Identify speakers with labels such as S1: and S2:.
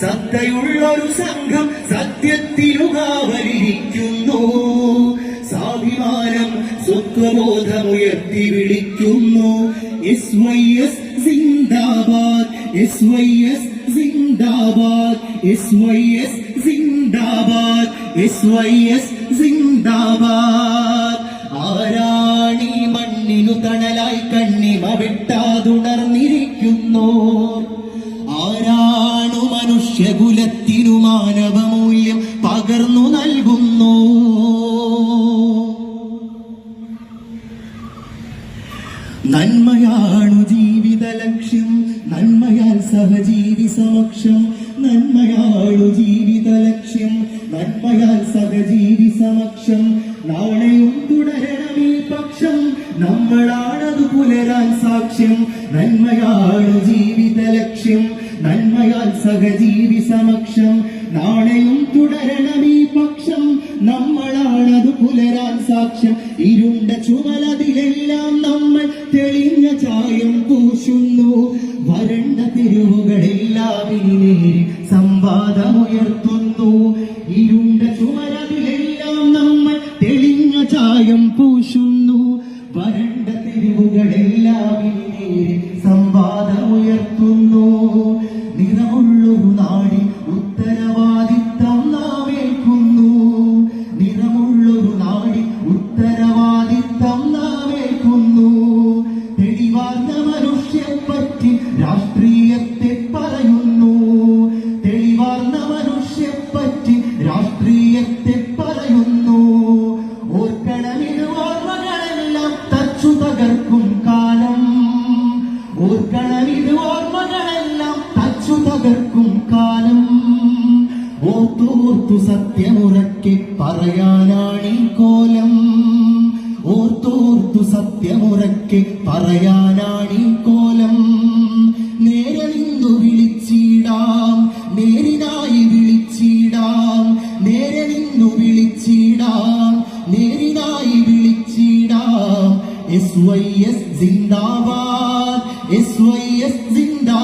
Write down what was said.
S1: സത്തയുള്ളൊരു സംഘം സത്യത്തിനുകാവലിരിക്കുന്നു സ്വാഭിമാനം സ്വത്വബോധമുയർത്തി വിളിക്കുന്നു എസ് വൈ എസ് സിന്ദാബാദ് എസ് വൈ എസ് സിന്ദാബാദ് എസ് വൈ എസ് സിന്ദാബാദ് എസ് വൈ എസ് സിന്ദാബാദ്. ആരാണി മണ്ണിനു തണലായി കണ്ണിമ വെട്ടാതുണർന്നിരിക്കുന്നു ആരാണു മനുഷ്യകുലത്തിനു മാനവമൂല്യം പകർന്നു നൽകുന്നു. നന്മയാണു ജീവിത ലക്ഷ്യം നന്മയാൽ സഹജീവി സമക്ഷം. നന്മയാണു ജീവിത ലക്ഷ്യം നന്മയാൽ സഹജീവി സമക്ഷം. നാളെയും തുടരണം ഈ പക്ഷം നമ്മളാണത് പുലരാൻ സാക്ഷ്യം. നന്മയാണു ജീവിത ലക്ഷ്യം നന്മയാൽ സഹജീവി സമക്ഷം. നാളെയും തുടരണം ഈ പക്ഷം. നമ്മളാണത് പുലരാൻ സാക്ഷ്യം. ഇരുണ്ട ചുമലതിലെല്ലാം നമ്മൾ തെളിഞ്ഞ ചായം പൂശുന്നു. വരണ്ട തെരുവുകളെല്ലാം ഇനി സംവാദമുയർത്തുന്നു. ഇരുണ്ട ചുമലതിലെല്ലാം നമ്മൾ തെളിഞ്ഞ ചായം പൂശുന്നു. വരണ്ട തെരുവുകളെല്ലാം ഇനി സംവാദമുയർത്തുന്നു. നിറമുള്ളൊരു നാടി ഉത്തരവാദിത്തം നാം ഏൽക്കുന്നു നിറമുള്ളൊരു നാടി ഉത്തരവാദിത്തം നാം ഏൽക്കുന്നു തെളിവാർന്ന മനുഷ്യപ്പറ്റി രാഷ്ട്രീയത്തെ പറയുന്നു. തെളിവാർന്ന മനുഷ്യപ്പറ്റി രാഷ്ട്രീയത്തെ പറയുന്നു. ഓർക്കണമിത് ഓർമ്മകളെല്ലാം തച്ചു തകർക്കും കാലം. ഓർക്കണമിത് ഓർത്തോർത്തു സത്യമുറക്കെ പറയാനാണീ കോലം. ഓർത്തോർത്തു സത്യമുറക്കെ പറയാനാണീ കോലം. നേരെ നിന്നു വിളിച്ചിടാം നേരിനായി വിളിച്ചിടാം നേരെ നിന്നു വിളിച്ചിടാം നേരിനായി വിളിച്ചിടാം. എസ് വൈ എസ് സിന്ദാബാദ്